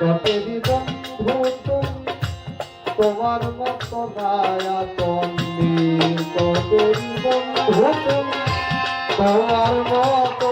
নিকটেরই বন্ধু তুমি তোমার মতো বন্ধু তোমার মতো তোমার মতো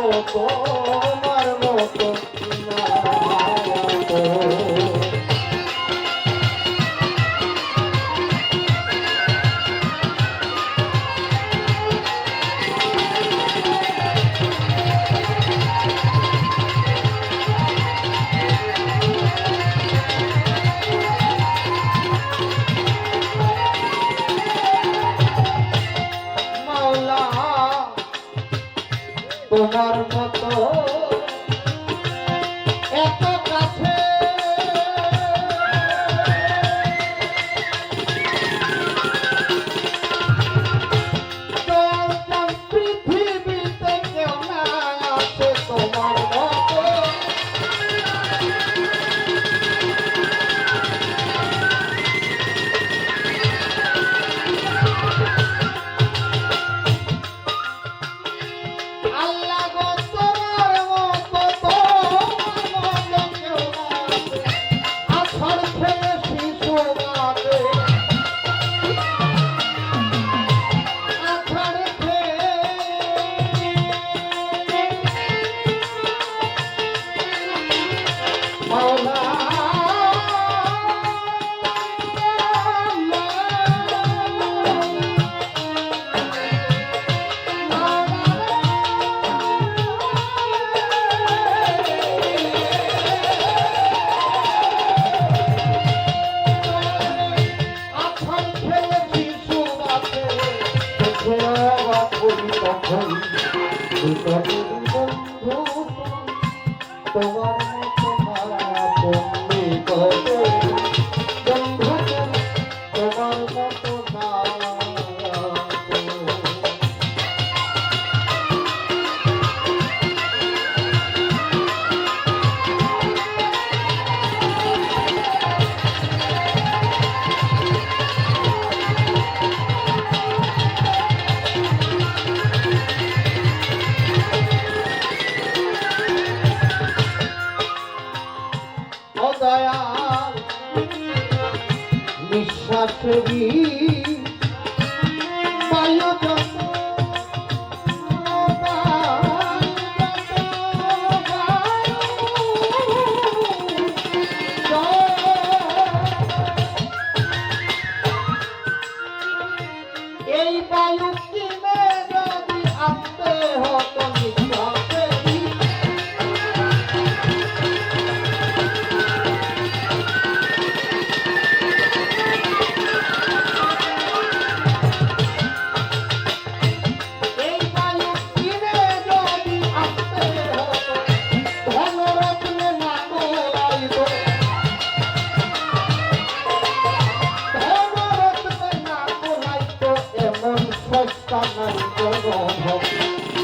দয়াল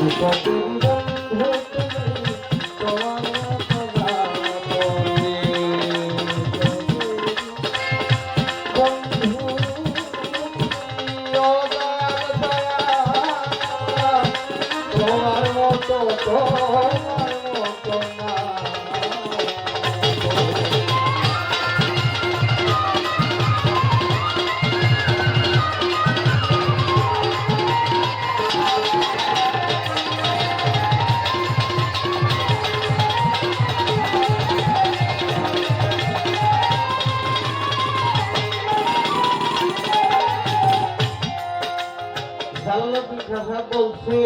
বিপদের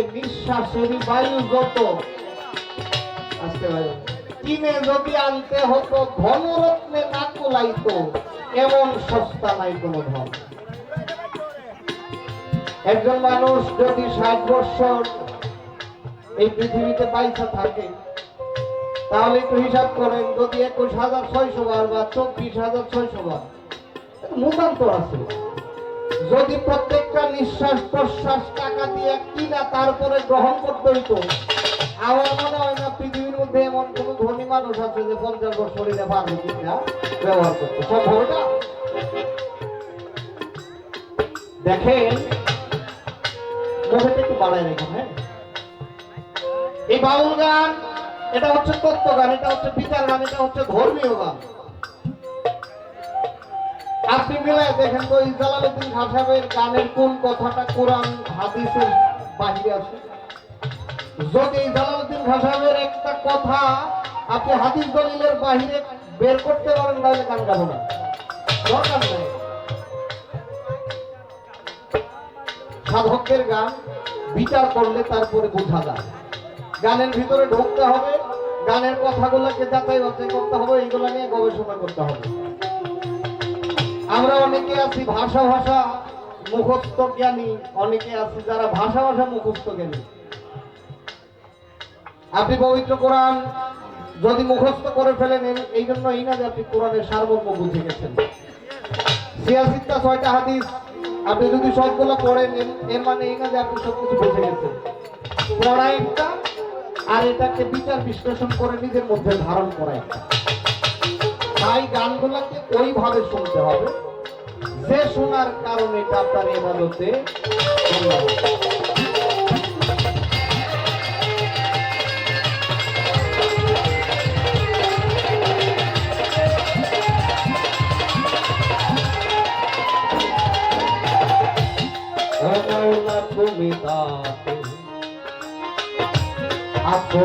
বলছে নিঃশ্বাসের বায়ু যত। কিনে যদি আনতে হতো, ধনরত্নে না এমন সস্তা নাই কোনো ধন। একজন মানুষ যদি ষাট বছর এই পৃথিবীতে পয়সা থাকে, তাহলে একটু হিসাব করেন, যদি একুশ হাজার ছয়শো বার বা চব্বিশ হাজার ছয়শো বার মুখান্তর আছে। যদি প্রত্যেকটা নিঃশ্বাস প্রশ্বাস টাকা দিয়ে কিনা তারপরে গ্রহণ করতে হইতো আমার মনে হয় না পৃথিবীর মধ্যে এমন কোন ধনী মানুষ আছে যে পঞ্চাশ বছর এটা পারবে কিনা ব্যবহার করতে। সম্ভব দেখেন একটু বাড়ায় রেখেন হ্যাঁ? এই বাউল গান, এটা হচ্ছে তত্ত্ব গান, এটা হচ্ছে বিচার গান, এটা হচ্ছে ধর্মীয় গান। আপনি মিলায় দেখেন তো খান সাহেবের গানের কোন কথাটা কোরআন হাদিসের বাহিরে আছে? যদি খান সাহেবের একটা কথা আপনি হাদিস দলিলের বাহিরে বের করতে পারেন, তাহলে গান গাবো না। দরকার নেই। সাধকের গান বিচার করলে তারপরে বোঝা যায়। গানের ভিতরে ঢুকতে হবে, গানের কথাগুলোকে যাচাই বাছাই করতে হবে, এইগুলো নিয়ে গবেষণা করতে হবে। আমরা অনেকে আছি ভাষা ভাষা মুখস্থ জ্ঞানী, অনেকে আছি যারা ভাষা ভাষা মুখস্থ জ্ঞানী। আপনি পবিত্র কোরআন যদি মুখস্থ করে ফেলেন এই- জন্য এই না যে আপনি কোরআনের সারমর্ম বুঝে গেছেন। সিয়াসিত্তা ছয়টা হাদিস, আপনি যদি সবগুলো পড়েন এর মানে এই না যে আপনি সবকিছু বুঝে গেছেন। পড়া একটা, আর এটাকে বিচার বিশ্লেষণ করে নিজের মধ্যে ধারণ করা একটা। তাই গানগুলোকে ওইভাবে শুনতে হবে। যে শোনার কারণে এটা আপনার এবাদতে তুমি তাতে আছো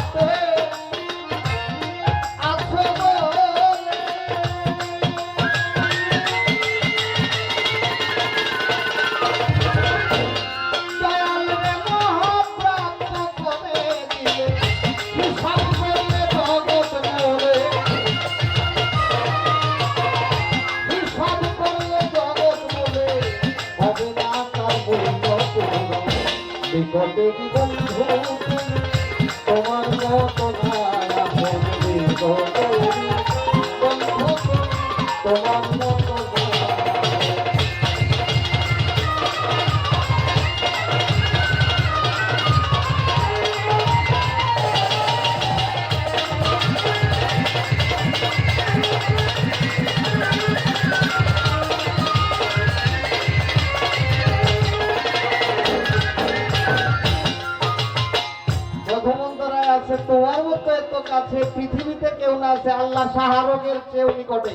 আল্লাহ সাহারকের কেউ নিকটে।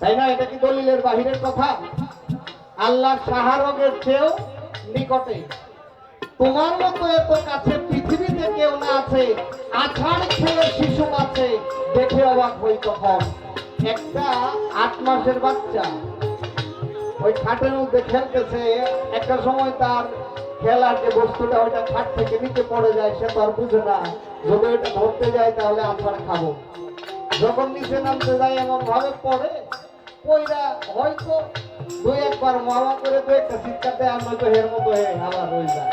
তাই না? এটা কি দলিলের বাহিরের কথা? আল্লাহ সাহারকের চেয়েও নিকটে। তোমার মতো এত কাছে পৃথিবীতে কেউ না আছে আছাড় খেলে শিশু আছে দেখে অবাক হই তখন। একটা আট মাসের বাচ্চা, ওই খাটের মধ্যে খেলতেছে, একটা সময় তার খেলার যে বস্তুটা ওইটা খাট থেকে নিচে পড়ে যায়, সে তো আর বুঝে না। যদি ওইটা ধরতে যায়, তাহলে আছাড় খাব। যখন নিচে নামতে যায়, এমন ভাবে পড়ে, কইরা হয়তো দুই একবার মামা করে দু একটা চিৎকার দেয়, আর নয়তো হের মতো আবার হয়ে যায়।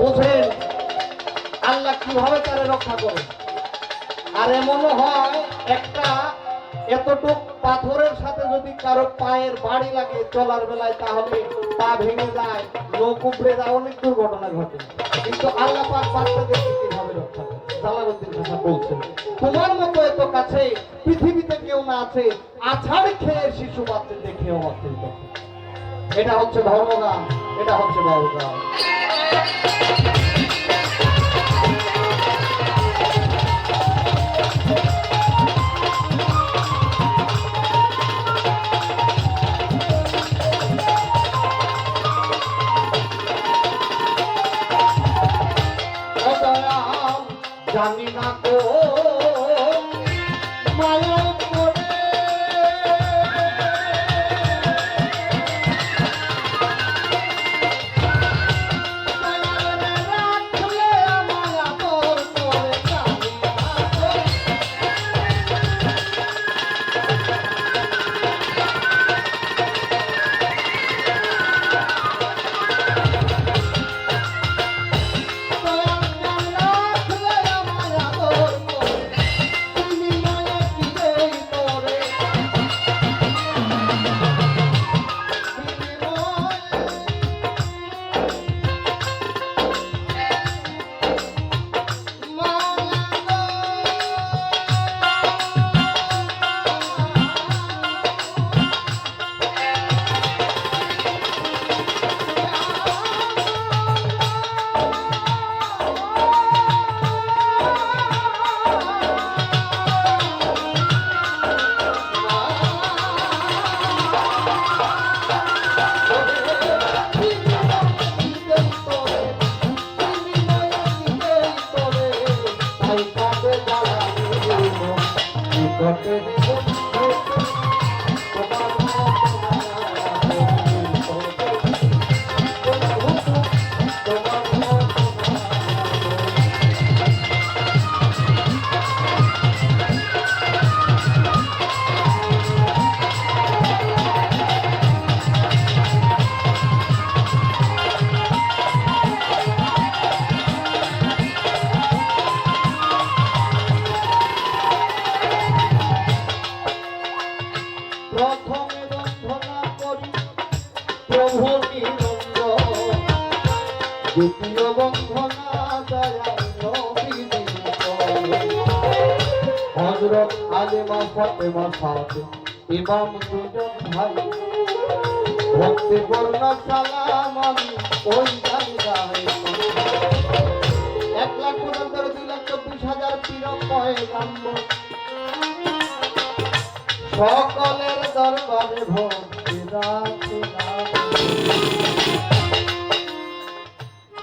বুঝেন আল্লাহ কীভাবে তারে রক্ষা করে? আর এমনও হয়, একটা এতটুক পাথরের সাথে যদি কারও পায়ের বাড়ি লাগে চলার বেলায়, তাহলে পা ভেঙে যায় উপড়ে যায়, অনেক দুর্ঘটনা ঘটে। কিন্তু আল্লাহ পাক বাচ্চাদেরকে কীভাবে রক্ষা করে? জালালউদ্দিন ভাষা বলছেন। তোমার মতো এত কাছে পৃথিবীতে কেউ না আছে, আছাড় খেয়ে শিশু বাচ্চা দেখে। অবাক এটা হচ্ছে ধর্মগান এটা হচ্ছে বাউগান হজরত আলেমা ফাতেমা সাদ ইমাম দুজন ভাই। ভক্তি বর্ণ সালাম আমি ওই গান গাই এক লাখ পঁচাত্তর, দুই লাখ চব্বিশ হাজার তিরম্বয় গাম্ব সকলের দরবারে ভক্তি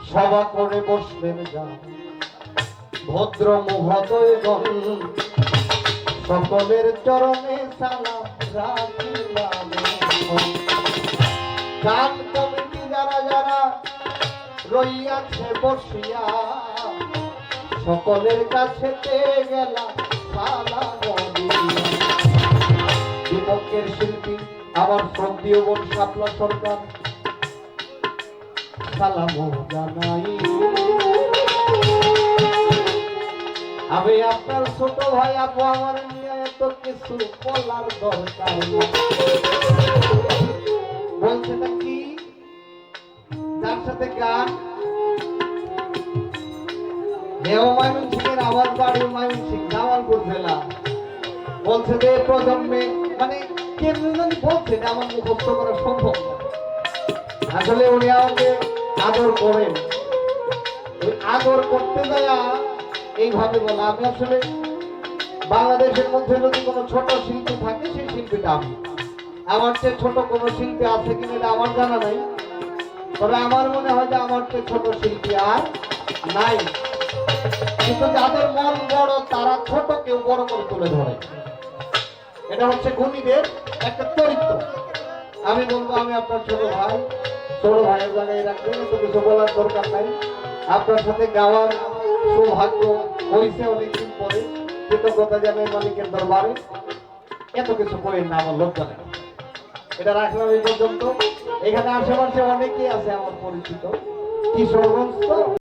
সভা করে বসলেন যা ভদ্র মহোদয়গণ সকলের চরণে সকলের কাছে। বিপক্ষের শিল্পী, আমার শ্রদ্ধীয় বোন শাপলা সরকার সালাম জানাই। আমি আপনার ছোট ভাই আপু আমার নিয়ে এত কিছু বলার দরকার কি? সাথে গান? বলছে যে প্রজন্মে মানে সম্ভব আসলে উনি আমাকে আদর করেন। আদর করতে যাওয়া এইভাবে বলা আমি আসলে বাংলাদেশের মধ্যে যদি কোনো ছোট শিল্পী থাকে, সেই শিল্পীটা আমি। আমার চেয়ে ছোট কোনো শিল্পী আছে কিনা এটা আমার জানা নাই। তবে আমার মনে হয় যে আমার চেয়ে ছোট শিল্পী আর নাই। কিন্তু যাদের মন বড়, তারা ছোট কেউ বড় করে তুলে ধরে। এটা হচ্ছে গুণীদের একটা চরিত্র। আমি বলব, আমি আপনার ছোট ভাই, ছোট ভাইয়ের জায়গায় রাখবেন কিছু বলার দরকার নাই। আপনার সাথে গাওয়ার সৌভাগ্য হয়েছে অনেকদিন পরে। কৃতজ্ঞতা জানাই মালিকের দরবারে। এত কিছু করেন না আমার লজ্জা এটা রাখলাম এই পর্যন্ত। এখানে আশেপাশে অনেকেই আছে আমার পরিচিত। কিশোরগঞ্জ